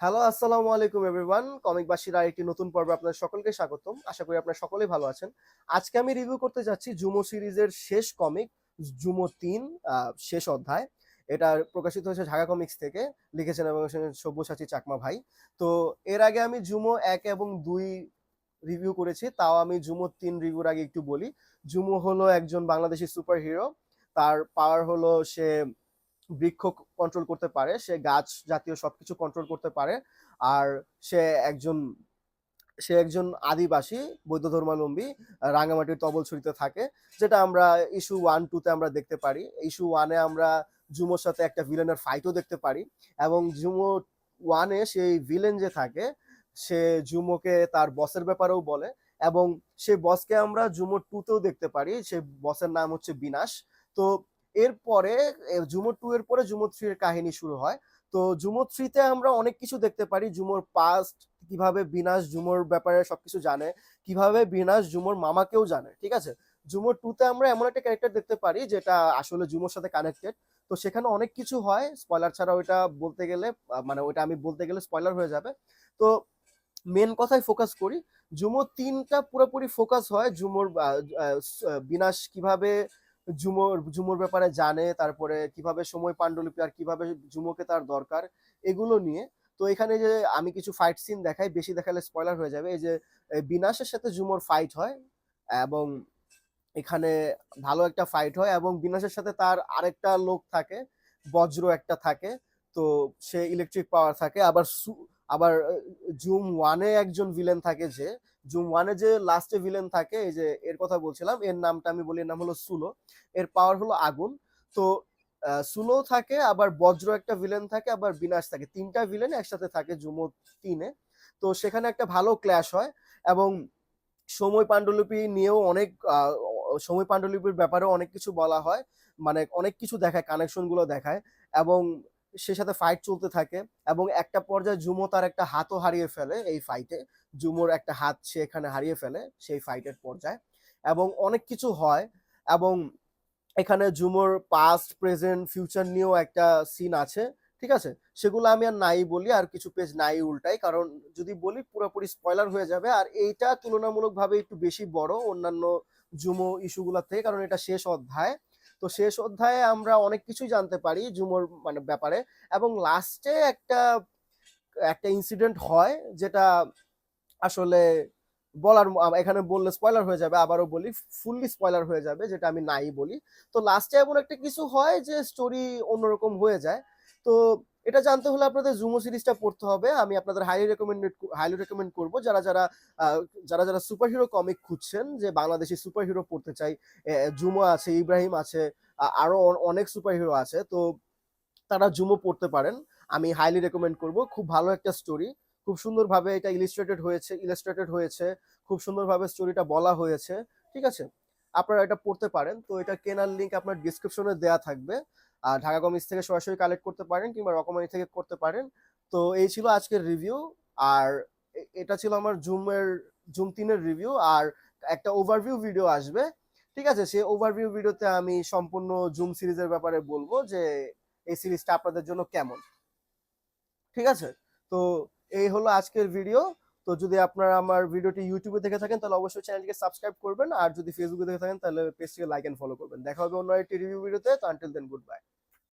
Hello আসসালামু আলাইকুম everyone comic বাসীর আরেকটি নতুন পর্বে আপনাদের সকলকে স্বাগতম। আশা করি আপনারা সকলেই ভালো আছেন। আজকে আমি রিভিউ করতে যাচ্ছি জুমো সিরিজের শেষ কমিক জুমো তিন শেষ অধ্যায়। এটা প্রকাশিত হয়েছে ঢাকা কমিক্স থেকে, লিখেছেন এবং সব্যসাচী চাকমা ভাই। তো এর আগে আমি জুমো এক এবং দুই রিভিউ করেছি, তাও আমি জুমো তিন রিভিউর আগে একটু বলি। জুমো হলো একজন বাংলাদেশি সুপার হিরো তার পাওয়ার হলো সে বৃক্ষ কন্ট্রোল করতে পারে, সে গাছ জাতীয় সবকিছু কন্ট্রোল করতে পারে, আর সে একজন সে একজন আদিবাসী, বৌদ্ধ ধর্মাবলম্বী, রাঙামাটির তবলছড়িতে থাকে, যেটা আমরা ইস্যু ওয়ান টুতে আমরা দেখতে পারি। ইস্যু ওয়ানে আমরা জুমোর সাথে একটা ভিলেনের ফাইটও দেখতে পারি এবং জুমো ওয়ানে সেই ভিলেন যে থাকে, সে জুমোকে তার বসের ব্যাপারেও বলে এবং সে বসকে আমরা জুমো টুতেও দেখতে পারি। সেই বসের নাম হচ্ছে বিনাশ। তো এরপরে জুমো টু এর পরে জুমো থ্রি এর কাহিনী শুরু হয়। তো জুমো থ্রিতে আমরা অনেক কিছু দেখতে পারি। জুমোর পাস্ট কীভাবে বিনাশ জুমোর ব্যাপারে সবকিছু জানে, কীভাবে বিনাশ জুমোর মামাকেও জানে, ঠিক আছে? জুমো টুতে আমরা এমন একটা ক্যারেক্টার দেখতে পারি যেটা আসলে জুমোর সাথে কানেক্টেড তো সেখানে অনেক কিছু হয়। স্পয়লার ছাড়া ওইটা বলতে গেলে মানে ওইটা আমি বলতে গেলে স্পয়লার হয়ে যাবে। তো মেন কথায় ফোকাস করি। জুমো তিনটা পুরোপুরি ফোকাস হয়। জুমোর বিনাশ কীভাবে জুমোর জুমোর ব্যাপারে জানে, তারপরে কীভাবে সময় পাণ্ডুলিপি আর কীভাবে জুমোকে তার দরকার, এগুলো নিয়ে। তো এখানে যে আমি কিছু ফাইট সিন দেখাই, বেশি দেখালে স্পয়লার হয়ে যাবে। এই যে বিনাশের সাথে জুমোর ফাইট হয় এবং এখানে ভালো একটা ফাইট হয় এবং বিনাশের সাথে তার আরেকটা লোক থাকে, বজ্র একটা থাকে, তো সে ইলেকট্রিক পাওয়ার থাকে। আবার আবার জুম ওয়ানে একজন ভিলেন থাকে যে জুম ওয়ানে যে লাস্টে ভিলেন থাকে, এই যে এর কথা বলছিলাম, এর নামটা আমি বলি, এর নাম হলো সুলো। এর পাওয়ার হলো আগুন। তো সুলো থাকে, আবার বজ্র একটা ভিলেন থাকে, আবার বিনাশ থাকে। তিনটা ভিলেন একসাথে থাকে জুমো তিনে। তো সেখানে একটা ভালো ক্ল্যাশ হয় এবং সময় পাণ্ডুলিপি নিয়েও অনেক সময় পাণ্ডুলিপির ব্যাপারেও অনেক কিছু বলা হয়। মানে অনেক কিছু দেখায় কানেকশনগুলো দেখায় এবং সে সাথে ফাইট চলতে থাকে এবং একটা পর্যায়ে জুমো তার একটা হাতও হারিয়ে ফেলে এই ফাইটে জুমোর একটা হাত সে এখানে হারিয়ে ফেলে সেই ফাইটের পর্যায়ে এবং অনেক কিছু হয় এবং এখানে জুমোর পাস্ট প্রেজেন্ট ফিউচার নিয়েও একটা সিন আছে, ঠিক আছে? সেগুলো আমি আর নাই বলি, আর কিছু পেজ নাই উল্টাই, কারণ যদি বলি পুরোপুরি স্পয়লার হয়ে যাবে। আর এইটা তুলনামূলকভাবে একটু বেশি বড় অন্যান্য জুমো ইস্যুগুলোর থেকে, কারণ এটা শেষ অধ্যায়। তো শেষ অধ্যায়ে আমরা অনেক কিছুই জানতে পারি জুমোর মানে ব্যাপারে এবং লাস্টে একটা একটা ইনসিডেন্ট হয় যেটা আসলে বলার, এখানে বললে স্পয়লার হয়ে যাবে, আবারও বলি ফুললি স্পয়লার হয়ে যাবে, যেটা আমি নাই বলি। তো লাস্টে এমন একটা কিছু হয় যে স্টোরি অন্যরকম হয়ে যায়। তো এটা জানতে হলে আপনাদের জুমো সিরিজটা পড়তে হবে। আমি আপনাদের হাইলি রেকমেন্ডেড হাইলি রেকমেন্ড করব। যারা যারা যারা যারা সুপার হিরো কমিক খুঁজছেন যে বাংলাদেশি সুপার হিরো পড়তে চাই জুমো আছে ইব্রাহিম আছে, আ- আরও অনেক সুপার হিরো আছে, তো তারা জুমো পড়তে পারেন। আমি হাইলি রেকমেন্ড করব। খুব ভালো একটা স্টোরি খুব সুন্দরভাবে এটা ইলিস্ট্রেটেড হয়েছে ইলাস্ট্রেটেড হয়েছে। খুব সুন্দরভাবে স্টোরিটা বলা হয়েছে। ঠিক আছে? আপনারা এটা পড়তে পারেন। তো এটা কেনার লিঙ্ক আপনার ডিসক্রিপশনে দেয়া থাকবে। ঢাকা কমিক্স থেকে সরাসরি কালেক্ট করতে পারেন কিংবা রকমারি থেকে করতে পারেন। তো এই ছিল আজকের রিভিউ আর এটা ছিল আমার জুমের, জুম তিনের রিভিউ আর একটা ওভারভিউ ভিডিও আসবে। ঠিক আছে, সেই ওভারভিউ ভিডিওতে আমি সম্পূর্ণ জুম সিরিজের ব্যাপারে বলব যে এই সিরিজটা আপনাদের জন্য কেমন। ঠিক আছে, তো এই হলো আজকের ভিডিও তো যদি আপনারা আমার ভিডিওটি ইউটিউবে দেখে থাকেন, তাহলে অবশ্যই চ্যানেলটিকে সাবস্ক্রাইব করবেন। আর যদি ফেসবুকে দেখে থাকেন, তাহলে পেজটিকে লাইক এন্ড ফলো করবেন। দেখা হবে অন্য একটি রিভিউ ভিডিওতে তো। আনটিল দেন গুড বাই